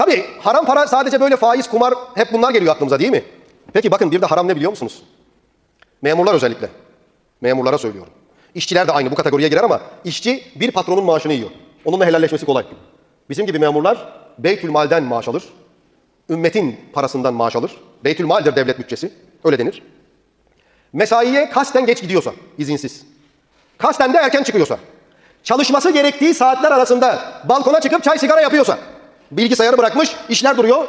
Tabii haram para sadece böyle faiz, kumar hep bunlar geliyor aklımıza değil mi? Peki bakın bir de haram ne biliyor musunuz? Memurlar özellikle. Memurlara söylüyorum. İşçiler de aynı bu kategoriye girer ama işçi bir patronun maaşını yiyor. Onunla helalleşmesi kolay. Bizim gibi memurlar Beytülmal'den maaş alır. Ümmetin parasından maaş alır. Beytülmal'dir devlet bütçesi. Öyle denir. Mesaiye kasten geç gidiyorsa, izinsiz. Kasten de erken çıkıyorsa. Çalışması gerektiği saatler arasında balkona çıkıp çay sigara yapıyorsa. Bilgisayarı bırakmış, işler duruyor.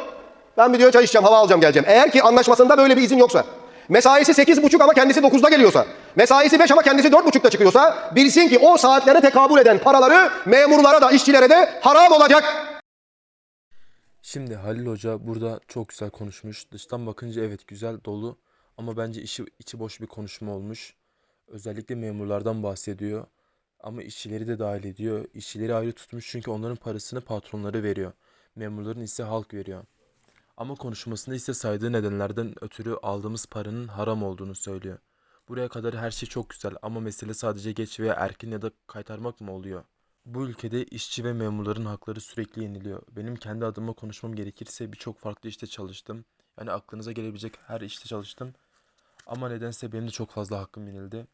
Ben bir diyor çay içeceğim, hava alacağım geleceğim. Eğer ki anlaşmasında böyle bir izin yoksa. Mesaisi sekiz buçuk ama kendisi dokuzda geliyorsa. Mesaisi beş ama kendisi dört buçukta çıkıyorsa. Bilsin ki o saatlere tekabül eden paraları memurlara da işçilere de haram olacak. Şimdi Halil Hoca burada çok güzel konuşmuş. Dıştan bakınca evet güzel dolu ama bence işi içi boş bir konuşma olmuş. Özellikle memurlardan bahsediyor. Ama işçileri de dahil ediyor. İşçileri ayrı tutmuş çünkü onların parasını patronları veriyor. Memurların ise halk veriyor. Ama konuşmasında ise saydığı nedenlerden ötürü aldığımız paranın haram olduğunu söylüyor. Buraya kadar her şey çok güzel ama mesele sadece geç veya erken ya da kaytarmak mı oluyor? Bu ülkede işçi ve memurların hakları sürekli yeniliyor. Benim kendi adıma konuşmam gerekirse birçok farklı işte çalıştım. Yani aklınıza gelebilecek her işte çalıştım. Ama nedense benim de çok fazla hakkım yenildi.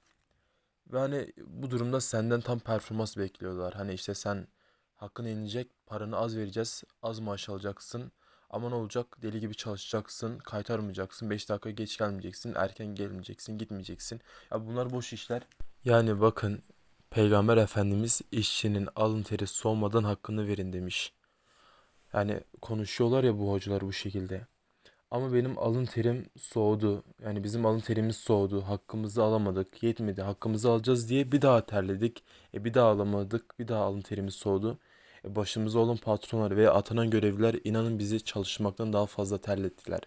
Ve hani bu durumda senden tam performans bekliyorlar. Hani işte sen hakkın yenilecek, paranı az vereceğiz, az maaş alacaksın. Ama ne olacak? Deli gibi çalışacaksın, kaytarmayacaksın, 5 dakika geç gelmeyeceksin, erken gelmeyeceksin, gitmeyeceksin. Ya bunlar boş işler. Yani bakın Peygamber Efendimiz işçinin alın teri soğumadan hakkını verin demiş. Yani konuşuyorlar ya bu hocalar bu şekilde. Ama benim alın terim soğudu. Yani bizim alın terimiz soğudu. Hakkımızı alamadık. Yetmedi. Hakkımızı alacağız diye bir daha terledik. E bir daha alamadık. Bir daha alın terimiz soğudu. E başımıza olan patronlar veya atanan görevliler inanın bizi çalışmaktan daha fazla terlettiler.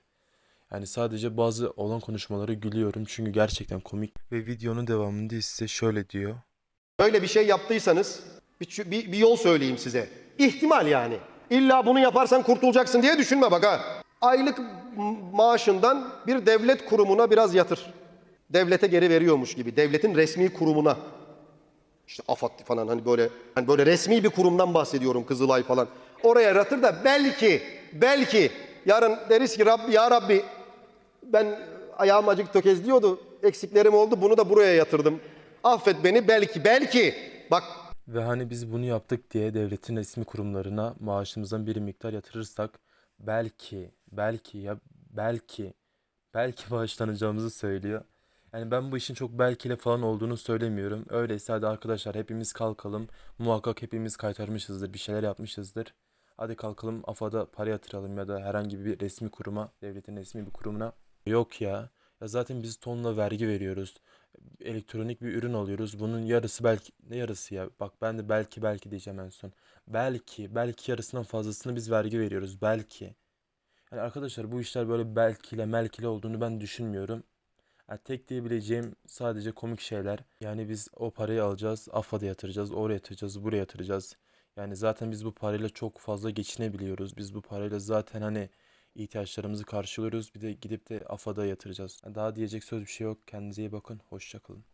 Yani sadece bazı olan konuşmaları gülüyorum çünkü gerçekten komik. Ve videonun devamında ise şöyle diyor. Böyle bir şey yaptıysanız bir, bir, bir yol söyleyeyim size. İhtimal yani. İlla bunu yaparsan kurtulacaksın diye düşünme bak ha. Aylık maaşından bir devlet kurumuna biraz yatır. Devlete geri veriyormuş gibi. Devletin resmi kurumuna. İşte AFAD falan hani böyle hani böyle resmi bir kurumdan bahsediyorum Kızılay falan. Oraya yatır da belki belki yarın deriz ki Rabbi ya Rabbi ben ayağım acık tökezliyordu. Eksiklerim oldu. Bunu da buraya yatırdım. Affet beni belki belki. Bak Ve hani biz bunu yaptık diye devletin resmi kurumlarına maaşımızdan bir miktar yatırırsak belki, belki ya belki, belki bağışlanacağımızı söylüyor. Yani ben bu işin çok belkiyle falan olduğunu söylemiyorum. Öyleyse hadi arkadaşlar hepimiz kalkalım. Muhakkak hepimiz kaytarmışızdır, bir şeyler yapmışızdır. Hadi kalkalım AFA'da para yatıralım ya da herhangi bir resmi kuruma, devletin resmi bir kurumuna. Yok ya. Ya zaten biz tonla vergi veriyoruz elektronik bir ürün alıyoruz. Bunun yarısı belki ne yarısı ya? Bak ben de belki belki diyeceğim en son. Belki belki yarısından fazlasını biz vergi veriyoruz. Belki. Yani arkadaşlar bu işler böyle belkiyle melkiyle olduğunu ben düşünmüyorum. Yani tek diyebileceğim sadece komik şeyler. Yani biz o parayı alacağız, AFA'da yatıracağız, oraya yatıracağız, buraya yatıracağız. Yani zaten biz bu parayla çok fazla geçinebiliyoruz. Biz bu parayla zaten hani ihtiyaçlarımızı karşılıyoruz. Bir de gidip de AFA'da yatıracağız. Daha diyecek söz bir şey yok. Kendinize iyi bakın. Hoşça kalın.